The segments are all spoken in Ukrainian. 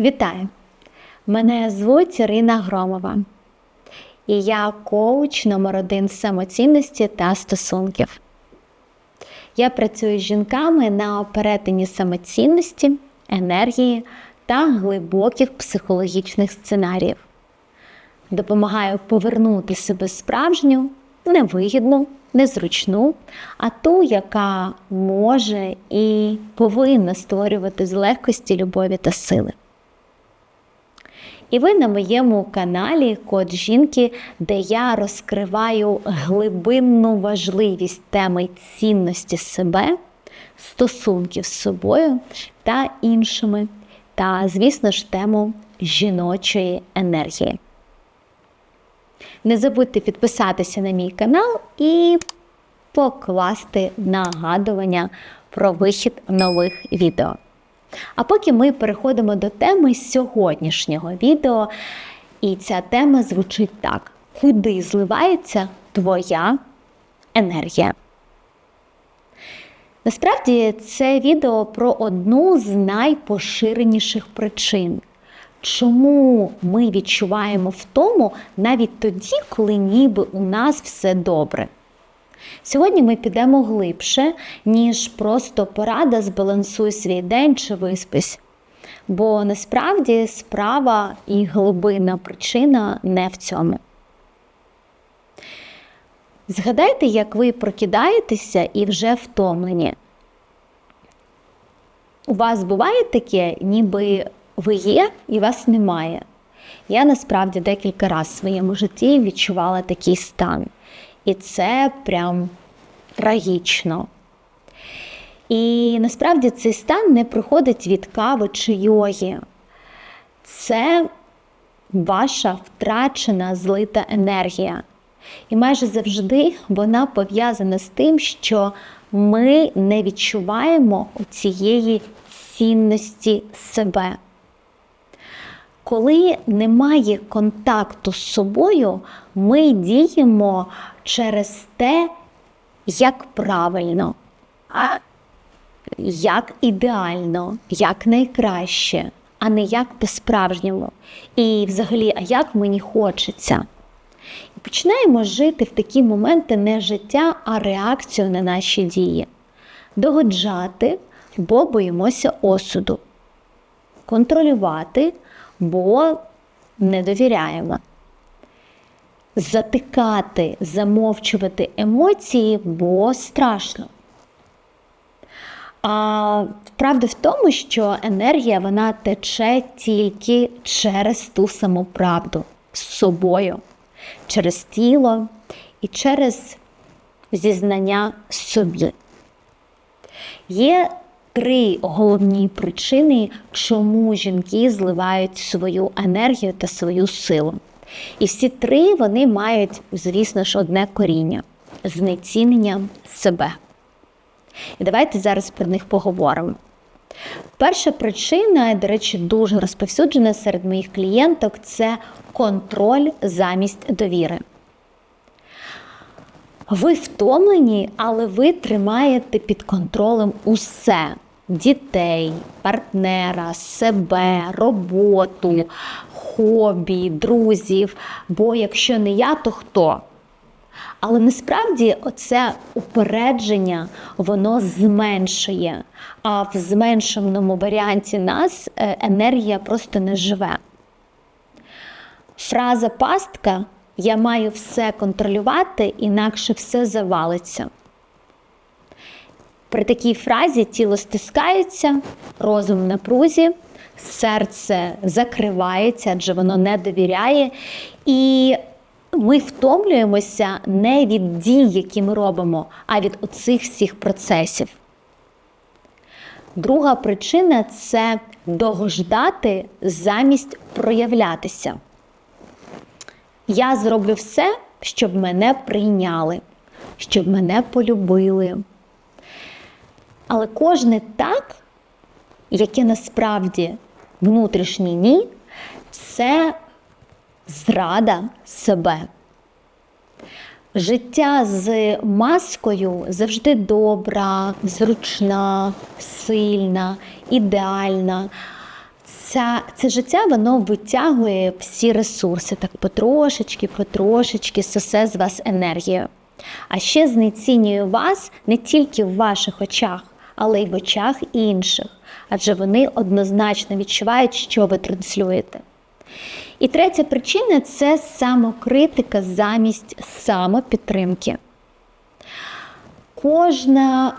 Вітаю! Мене звуть Ірина Громова, і я коуч номер один самоцінності та стосунків. Я працюю з жінками на перетині самоцінності, енергії та глибоких психологічних сценаріїв. Допомагаю повернути себе справжню, невигідну, незручну, а ту, яка може і повинна створювати з легкості любові та сили. І ви на моєму каналі Код жінки, де я розкриваю глибинну важливість теми цінності себе, стосунків з собою та іншими, та, звісно ж, тему жіночої енергії. Не забудьте підписатися на мій канал і покласти нагадування про вихід нових відео. А поки ми переходимо до теми сьогоднішнього відео, і ця тема звучить так: куди зливається твоя енергія? Насправді це відео про одну з найпоширеніших причин, чому ми відчуваємо втому навіть тоді, коли ніби у нас все добре. Сьогодні ми підемо глибше, ніж просто порада збалансуй свій день чи виспись. Бо насправді справа і глибина причина не в цьому. Згадайте, як ви прокидаєтеся і вже втомлені. У вас буває таке, ніби ви є і вас немає. Я насправді декілька разів в своєму житті відчувала такий стан. І це прям трагічно. І насправді цей стан не приходить від кави чи йоги. Це ваша втрачена злита енергія. І майже завжди вона пов'язана з тим, що ми не відчуваємо цієї цінності себе. Коли немає контакту з собою, ми діємо через те, як правильно, а як ідеально, як найкраще, а не як по-справжньому. І взагалі, а як мені хочеться. І починаємо жити в такі моменти не життя, а реакцію на наші дії. Догоджати, бо боїмося осуду, контролювати, бо не довіряємо затикати, замовчувати емоції, бо страшно. А правда в тому, що енергія вона тече тільки через ту саму правду з собою, через тіло і через зізнання собі. Є три головні причини, чому жінки зливають свою енергію та свою силу. І всі три вони мають, звісно ж, одне коріння знецінення себе. І давайте зараз про них поговоримо. Перша причина, до речі, дуже розповсюджена серед моїх клієнток це контроль замість довіри. Ви втомлені, але ви тримаєте під контролем усе: дітей, партнера, себе, роботу, хобі, друзів. Бо якщо не я, то хто? Але насправді оце упередження воно зменшує, а в зменшеному варіанті нас е, енергія просто не живе. Фраза пастка я маю все контролювати, інакше все завалиться. При такій фразі тіло стискається, розум в напрузі, серце закривається, адже воно не довіряє. І ми втомлюємося не від дій, які ми робимо, а від оцих всіх процесів. Друга причина це догождати замість проявлятися. Я зроблю все, щоб мене прийняли, щоб мене полюбили. Але кожне так, яке насправді внутрішнє ні, це зрада себе. Життя з маскою завжди добра, зручна, сильна, ідеальна. ця, це життя воно витягує всі ресурси, так потрошечки, потрошечки сосе з вас енергію. А ще знецінює вас не тільки в ваших очах, але й в очах інших, адже вони однозначно відчувають, що ви транслюєте. І третя причина це самокритика замість самопідтримки. Кожна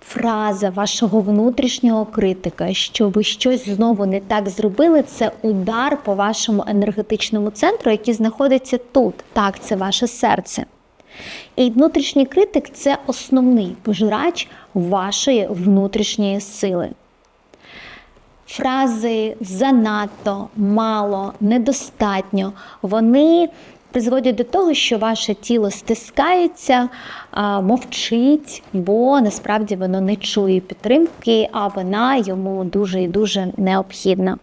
фраза вашого внутрішнього критика, що ви щось знову не так зробили, це удар по вашому енергетичному центру, який знаходиться тут. Так, це ваше серце. І внутрішній критик це основний пожирач вашої внутрішньої сили. Фрази занадто, мало, недостатньо, вони призводять до того, що ваше тіло стискається, мовчить, бо насправді воно не чує підтримки, а вона йому дуже і дуже необхідна.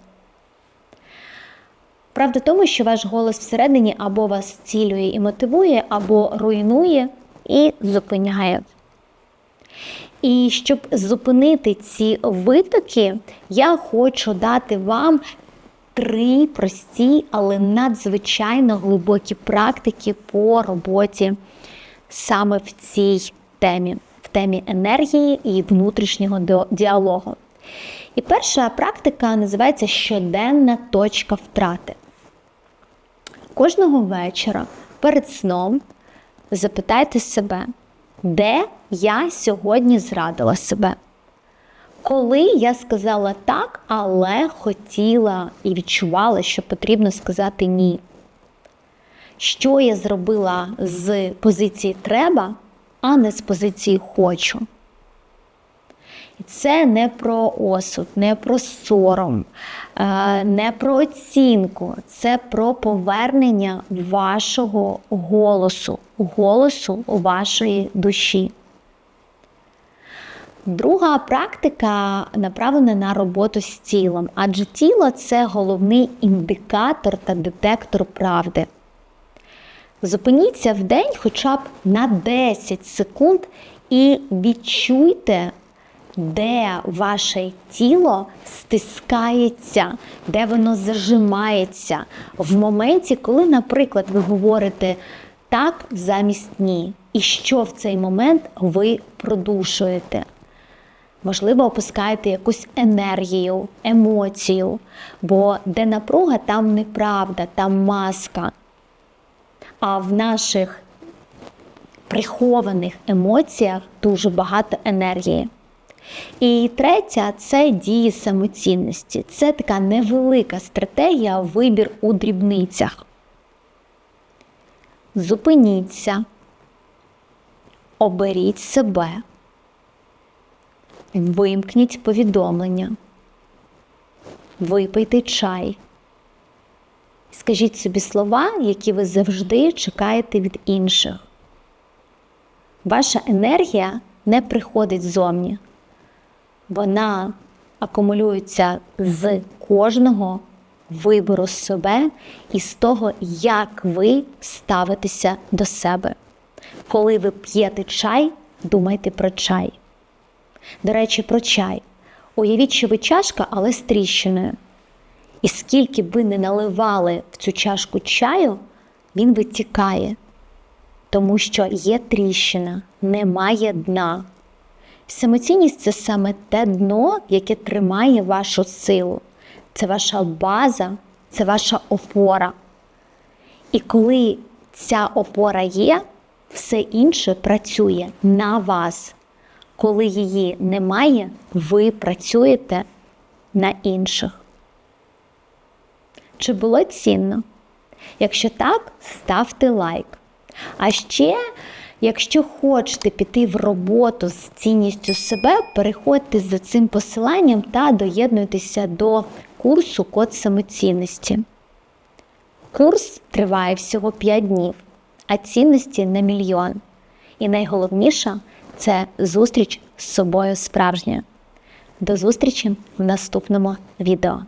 Правда в тому, що ваш голос всередині або вас цілює і мотивує, або руйнує і зупиняє. І щоб зупинити ці витоки, я хочу дати вам три прості, але надзвичайно глибокі практики по роботі саме в цій темі, в темі енергії і внутрішнього діалогу. І перша практика називається щоденна точка втрати. Кожного вечора перед сном запитайте себе, де я сьогодні зрадила себе. Коли я сказала так, але хотіла і відчувала, що потрібно сказати ні. Що я зробила з позиції треба, а не з позиції хочу. Це не про осуд, не про сором, е, не про оцінку, це про повернення вашого голосу, голосу вашої душі. Друга практика направлена на роботу з тілом, адже тіло це головний індикатор та детектор правди. Зупиніться в день хоча б на 10 секунд і відчуйте, де ваше тіло стискається, де воно зажимається в моменті, коли, наприклад, ви говорите так замість ні. І що в цей момент ви продушуєте. Можливо, опускаєте якусь енергію, емоцію, бо де напруга, там неправда, там маска. А в наших прихованих емоціях дуже багато енергії. І третя це дії самоцінності. Це така невелика стратегія вибір у дрібницях. Зупиніться, оберіть себе. Вимкніть повідомлення, випийте чай. Скажіть собі слова, які ви завжди чекаєте від інших. Ваша енергія не приходить ззовні. Вона акумулюється з кожного вибору себе і з того, як ви ставитеся до себе. Коли ви п'єте чай, думайте про чай. До речі, про чай. Уявіть, що ви чашка, але з тріщиною. І скільки ви не наливали в цю чашку чаю, він витікає, тому що є тріщина, немає дна. Самоцінність це саме те дно, яке тримає вашу силу. Це ваша база, це ваша опора. І коли ця опора є, все інше працює на вас коли її немає, ви працюєте на інших. Чи було цінно? Якщо так, ставте лайк. А ще, якщо хочете піти в роботу з цінністю себе, переходьте за цим посиланням та доєднуйтеся до курсу Код самоцінності. Курс триває всього 5 днів, а цінності на мільйон. І найголовніше це зустріч з собою справжньою. До зустрічі в наступному відео.